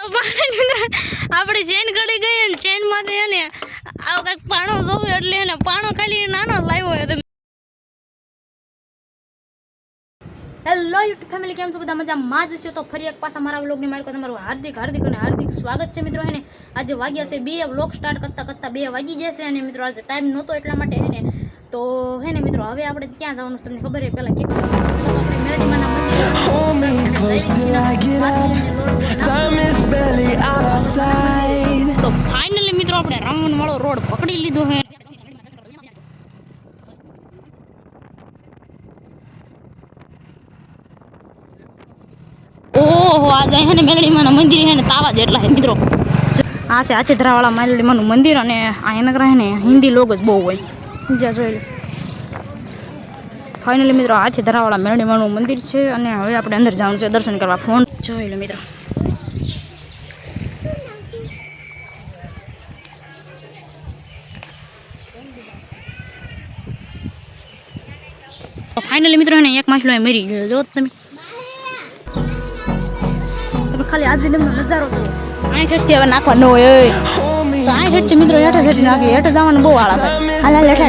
આપણી ચેન કરી ગઈ ને ચેનમાંથી એને આવો કંઈક પાણો જોવું એટલે એને પાણો ખાલી નાનો લાવ્યો હોય હેલો યુટ્યુબ ફેમિલી કેમ છો? બધા મજામાં જ છો? તો ફરી એક પાછા મારા વ્લોગની મારી તમારું હાર્દિક હાર્દિક અને હાર્દિક સ્વાગત છે મિત્રો એને આજે વાગ્યા છે બે વ્લોગ સ્ટાર્ટ કરતાં કરતાં બે વાગી ગયા છે અને મિત્રો, આજે ટાઈમ નહોતો એટલા માટે, હે ને? તો, હે મિત્રો, હવે આપણે ક્યાં જવાનું તમને ખબર છે? પહેલાં કે આપણે મેરડીમાના Hold me close till I get up. Time is barely on our side. તો ફાઇનલી મિત્રો આપણે રામવન રોડ પકડી લીધો છે ઓહો, આ જાય ને મેલડીમાના મંદિર છે ને તાવા જેટલા છે મિત્રો આ છે આચેધરાવાળા મેલડીમાનું મંદિર અને આ એના છે ને હિન્દી લોગ જ બહુ હોય જ્યાં જોઈ ફાઇનલી મિત્રો આથી ધરાવાળા મેરડીમાનું મંદિર છે અને હવે આપણે અંદર જવાનું છે દર્શન કરવા. ફોન જોઈ મિત્રો. ફાઇનલી મિત્રો, એને એક માછલો મરી ગયો. જો તમે તમે ખાલી આજે નજારો જો છેટથી હવે નાખવાનો હોય. તો આ છેટથી મિત્રો હેઠે છેટી નાખી. હેઠે જવાનું બહુ is હાલ હાલ હેઠે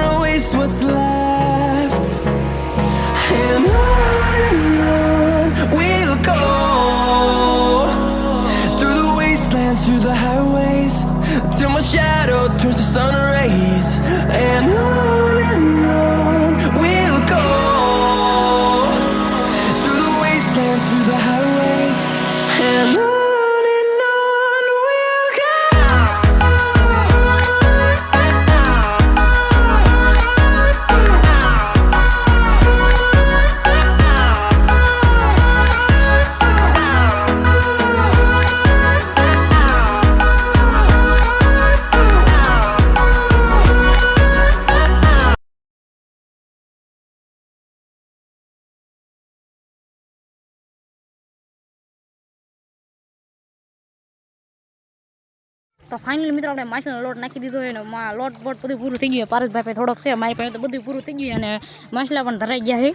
તો ફાઇનલી મિત્રો આપણે માછલીનો લોટ નાખી દીધો છે ને લોટ બોટ બધું પૂરું થઈ ગયું પારસભાઈ પાસે થોડોક છે મારી પાસે તો બધું પૂરું થઈ ગયું અને માછલા પણ ધરાઈ ગયા છે.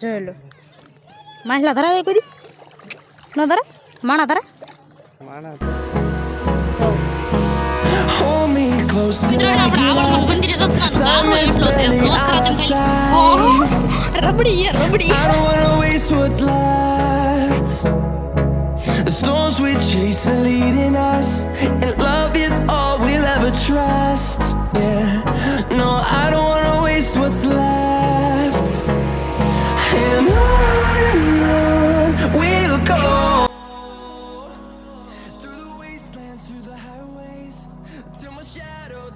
જોઈ લો. માછલા ધરાય કોઈ ન ધરા? માણા ધરે? Rabri rabri. The storms we chase are leading us,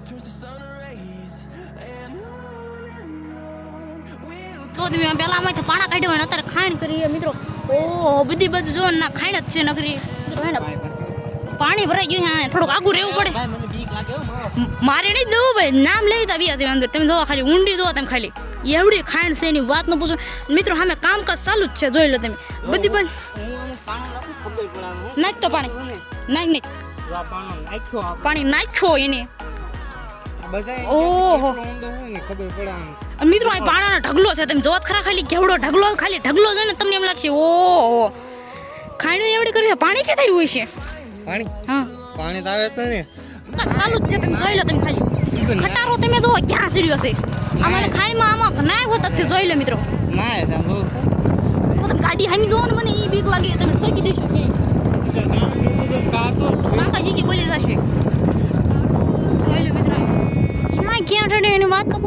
જો તમે પાણા કાઢ્યા હોય અત્યારે ખાણ કરીએ મિત્રો. ઓહો બધી બધું જો ના ખાણ જ છે નગરી. મિત્રો હે ને પાણી ભરાઈ ગયું હા થોડુંક આગું રહેવું પડે. મારે. નહીં જવું ભાઈ નામ લઈ તા બીજા તમે અંદર. તમે જોવા ખાલી ઊંડી જોવા તમે ખાલી. એવડી ખાંડ છે એની વાત ન પૂછો. મિત્રો સામે કામકાજ ચાલુ જ છે જોઈ લો તમે. બધી બાજુ નાખ તો પાણી. નાખ નાખ પાણી નાખ્યો એને. ઓહો. મિત્રો આ પાણાનો ઢગલો છે તમે જોત ખરા ખાલી કેવડો ઢગલો ખાલી ઢગલો જોઈને તમને એમ લાગશે ઓહો. ખાણું એવડી કરી પાણી કે થયું હોય છે પાણી? હા. પાણી તો આવે તો ને. બસ ચાલુ જ છે તમે જોઈ લો તમે ખાલી. ખટારો તમે જોવો ક્યાં સીડ્યો છે. આમાં ખાણીમાં આમાં ના હોત છે જોઈ લો મિત્રો. ના તમે ગાડી હામી જોવો ને મને એ બીક લાગે તમે ઠોકી દઈશું કે કાકાજી કે બોલી જશે.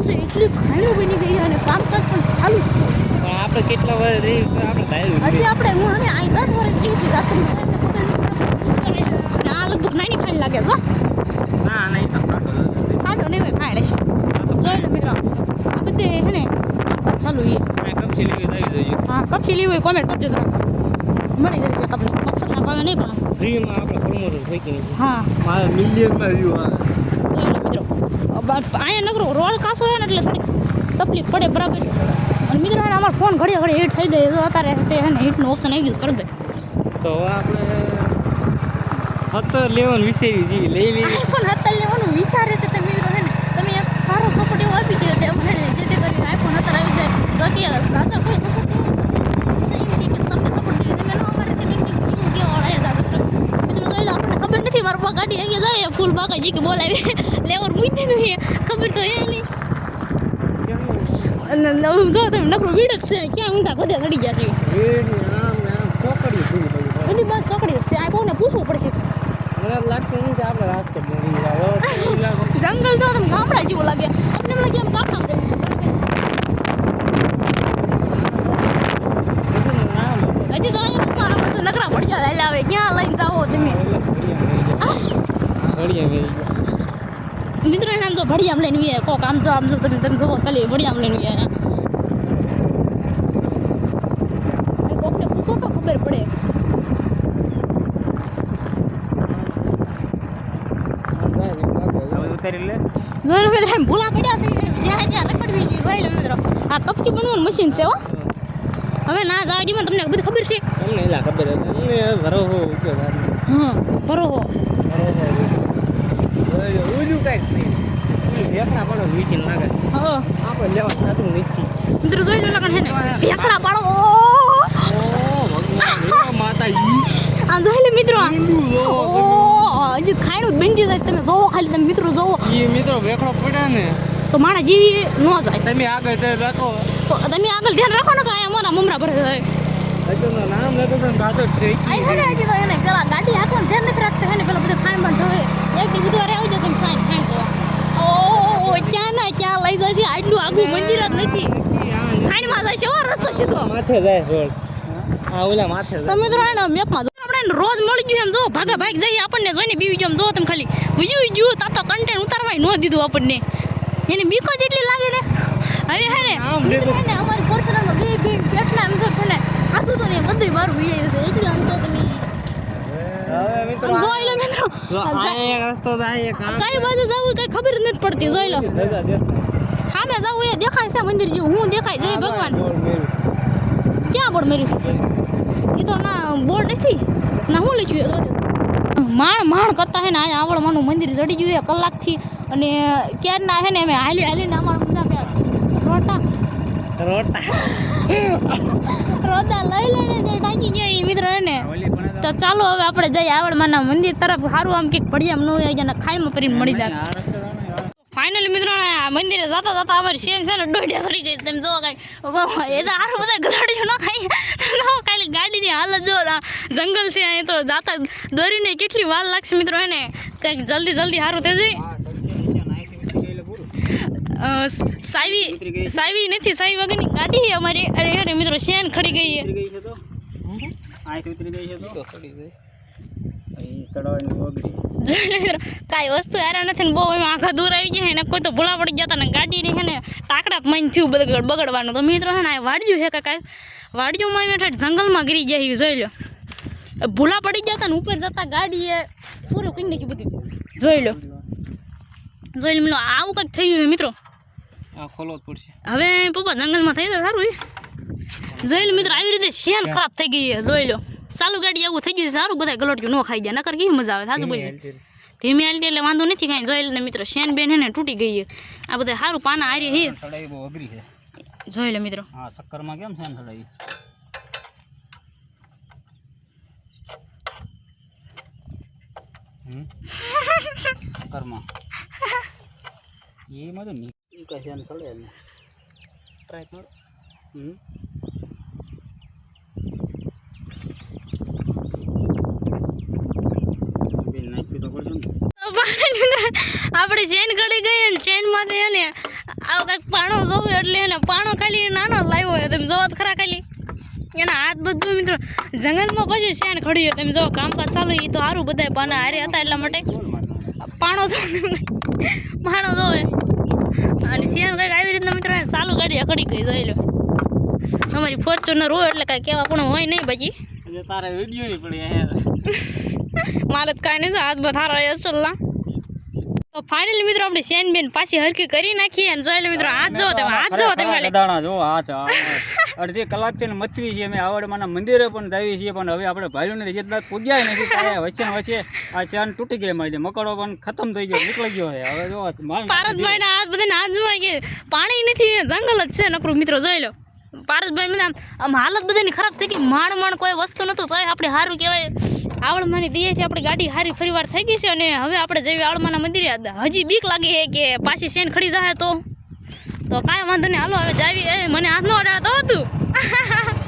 પૂછો એટલી ખાણું બની ગઈ અને કામકાજ પણ ચાલુ જ છે. પણ આપણે કેટલા વાર રહી આપણે ધાર્યું હજી આપણે હું અને અહીં દસ વર્ષ થઈ છે રાજકોટ આ લગભગ નાની ફાઇન લાગે છે ના ના એ તો ફાટો નહીં હોય ફાડે છે જોઈ લો મિત્રો આ બધે હે ને કામકાજ ચાલુ આ કપચી લેવી આવી જજો. હા કપસી લેવી હોય કોમેન્ટ કરજો જરા. મળી જશે તમને. મફતના ભાવે નહીં પણ. ફ્રીમાં આપણે પ્રમોશન થઈ ગયું હા. મારે મિલિયનમાં વ્યૂ આવે. અહીંયા નગરો રોડ કાસો હોય ને એટલે થોડીક તકલીફ પડે બરાબર. અને મિત્રો એને અમારો ફોન ઘડી ઘડી હીટ થઈ જાય તો અત્યારે તે ને હીટનો ઓપ્શન આવી ગયું કરી દે તો હવે આપણે હતો લેવાનું વિચારી છે લઈ લેવી આઈફોન હતા લેવાનું વિચારે છે તમે મિત્રો હે ને. તમે એક સારો સપોર્ટ એવો આપી દીધો તેમ અમને જે જેથી કરીને આઈફોન હતા આવી જાય. જો કે સાદા કોઈ સપોર્ટ એવો તમને સપોર્ટ દીધો તમે અમારે તે કેવા વાળા જાતો મિત્રો જોઈ લો નથી મારા પગ ગાડી આગળ જાય, ફૂલ બાકાજી કે બોલાવી. લેવર મૂકી દીધું ખબર તો હે નહીં અને જો તમે નકરું વીડ જ છે, ક્યાં ઊંધા ખોદે ચડી ગયા છે. બધી બસ પકડી જ છે, આ કોને પૂછવું પડશે? જંગલ તો તમે ગામડા જેવું લાગે. એમ લાગે એમ ગામડા જાય છે. હજી તો અહીંયા નકરા પડ્યા આવે, ક્યાં લઈને જાઓ તમે? મિત્રો એને આમ તો ભડિયામ લઈને વીએ કોક આમ જો આમ જો તમે તમે જોવો તલી ભડિયામ લઈને વીએ કોકને પૂછો તો ખબર પડે. જોઈ લો મિત્રો એમ ભૂલા પડ્યા છે. જ્યાં રખડવી છે. જોઈ લો મિત્રો આ કપસી બનવાનું મશીન છે હો. હવે ના તમને બધી ખબર છે? તમને એલા ખબર હતી. અમને ઉપયોગ હા બરોબર ઓલું કાંઈક નહીં પણ વીચીને નાખે હા. આપણે લેવા થતું નથી મિત્રો જોઈ લો લગન ને? ભેખડા પાડો. ઓ ભગવાન માતા ઈ. આ જોઈ લે મિત્રો. જોવો હજી જ બંધી જાય તમે જોવો ખાલી તમે મિત્રો જોવો. મિત્રો વેખડો પડે ને. તો માણા જીવી ન જાય. તમે આગળ જઈ રાખો. તમે આગળ ધ્યાન રાખો ને કે અહીંયા અમારા મમરા ભરે જાય. નામ લેતો તો બાતો જ થઈ આ હે ને હજી તો એને પેલા ગાડી હાંકવાનું ધ્યાન નથી રાખતા. હે ને પેલા બધા ખાણ બાણ ધોવે એક દી બુધવારે આવી જાય તમે સાઈન ખાણ તો ઓ ક્યાં ના ક્યાં લઈ જાય આટલું આગું મંદિર જ નથી. ખાણમાં જાય છે રસ્તો સીધો માથે જાય રોડ. હા ઓલા માથે તમે તો એને મેપમાં જો. આપણે રોજ મળી ગયું એમ જો. ભાગા ભાગ જઈએ આપણને જોઈને બીવી ગયો એમ જો તમે ખાલી. બીજું ગયું તા તો કન્ટેન્ટ ઉતારવાય ન દીધું આપણને. એને બીકો જેટલી લાગે ને. હવે હે ને અમારી પર્સનલમાં બે બે પેટના એમ જો છે ને આતું તો ને બધું મારું વી આવ્યું છે. એટલે આમ તો તમે હવે મિત્રો કઈ બાજુ જવું કઈ ખબર જ નથી પડતી જોઈ લો. સામે જવું એ દેખાય છે મંદિર જેવું. હું દેખાય જય ભગવાન. ક્યાં બોર્ડ મેર્યું છે? એ તો ના બોર્ડ નથી. ના હું લખ્યું છે? માણ માણ કરતા હે ને અહીંયા આવડવાનું મંદિર ચડી ગયું એ કલાકથી. અને ક્યારના હે ને અમે હાલી હાલીને અમારા બધા રોટા રોટા રોટા લઈ લઈને તે ટાંકી ગયા એ મિત્ર હે ને. તો ચાલો હવે આપણે જઈએ આવડમાના મંદિર તરફ. સારું આમ કંઈક પડિયામ ન હોય અને ખાઈમાં કરીને મળી જાય. ફાઇનલી મિત્રો મંદિરે જતા જતા અમારી શેન છે ને દોઢિયા સડી ગઈ. તમે જો કાંઈ. એ તો આટલું બધા ગલાડીઓ ન ખાઈ ખાલી ગાડીની હાલત જો જંગલ છે, અહીં તો જાતા દોરીને કેટલી વાર લાગશે મિત્રો એને. કંઈક જલ્દી જલ્દી સારું થઈ સાવી સાવી નથી, સાવી વગરની ગાડી અમારી. અરે અરે, મિત્રો, શેન ખડી ગઈ ઉતરી છે તો? ચડી મિત્રો કાંઈ વસ્તુ હેરા નથી ને બહુ એમાં આખા દૂર આવી ગયા ને કોઈ તો ભૂલા પડી ગયા હતા ને ગાડીની છે ને ટાકડા મન થયું બધું બગડવાનું. તો મિત્રો છે ને આ વાડ્યું છે કે કાંઈ. વાડ્યુંમાં એમ જંગલમાં ગીરી ગયા છે જોઈ લો. ભૂલા પડી ગયા હતા ને ઉપર જતા ગાડીએ પૂરું કંઈ નાખ્યું બધું. જોઈ લો. જોઈ લો આવું કંઈક થઈ ગયું મિત્રો. આ જ પડશે. હવે પપ્પા જંગલમાં થઈ જાય સારું એ જોઈ લો મિત્રો આવી રીતે શેન ખરાબ થઈ ગઈ છે જોઈ લો. ચાલુ ગાડી આવું થઈ ગયું છે સારું બધા ગલોટિયું ન ખાઈ જાય નકર કેવી મજા આવે સાચું બોલી ધીમે હાલતી એટલે વાંધો નથી કાંઈ. જોઈ લે મિત્રો શેન બેન હે ને તૂટી ગઈ છે. આ બધા સારું પાના હારી છે. જોઈ લે મિત્રો. હા શક્કરમાં કેમ છે ને શક્કરમાં. એમાં તો ની કશે ને ટ્રાય કરો. હમ બેન નાખવી તો પડશે ને આપણે ચેન કરી ગઈ ને ચેનમાંથી એને આવું કંઈક પાણો જોવું એટલે એને પાણો ખાલી નાનો લાવ્યો હોય. તમે જોવો ખરા ખાલી. એના હાથ બધું મિત્રો જંગલમાં પછી ચેન ખડી હોય તમે જો કામકાજ ચાલુ એ તો સારું બધા પાના હારે હતા એટલા માટે. પાણો જો પાણો જોવે. અને શિયાળ કંઈક આવી રીતના મિત્રો ચાલુ ગાડી અકડી ગઈ જોઈ લો. અમારી ફોર્ચ્યુનર હોય એટલે કાંઈ કહેવા પણ હોય નહીં બાકી. તારે વીડિયો નહીં પડે યાર મારે તો કાંઈ નહીં હાથ બથારા અસલના. તો ફાઇનલી મિત્રો આપણે શેન બેન પાછી હરકી કરી નાખીએ અને જોઈ મિત્રો હાથ જો તમે હાથ જો તમે ખાલી. ગધાણા જો હાથ અડધી કલાકથી મચવી છે અમે આવડમાં મંદિરે પણ જાવી છીએ પણ હવે આપણે ભાઈઓ નથી જેટલા પૂગ્યા નથી ત્યાં વચ્ચે વચ્ચે આ શેન તૂટી ગઈ મારી મકડો પણ ખતમ થઈ ગયો નીકળી ગયો હવે જો પારસભાઈ ના હાથ બધાને હાથ જોવાય ગયા. પાણી નથી જંગલ જ છે નકરું મિત્રો જોઈ લો. પારસભાઈ મને આમ- હાલત બધાની ખરાબ થઈ ગઈ. માણ માણ કોઈ વસ્તુ નહોતું, તોય આપણે સારું કહેવાય. આવળમાની દિયેથી આપણી ગાડી હારી ફરીવાર થઈ ગઈ છે અને હવે આપણે જેવી આવળમાના મંદિરે હજી બીક લાગી છે કે પાછી શેન ખડી જાય તો. તો કાંઈ વાંધો નહીં. હાલો, હવે જાવી. એ, મને હાથ નો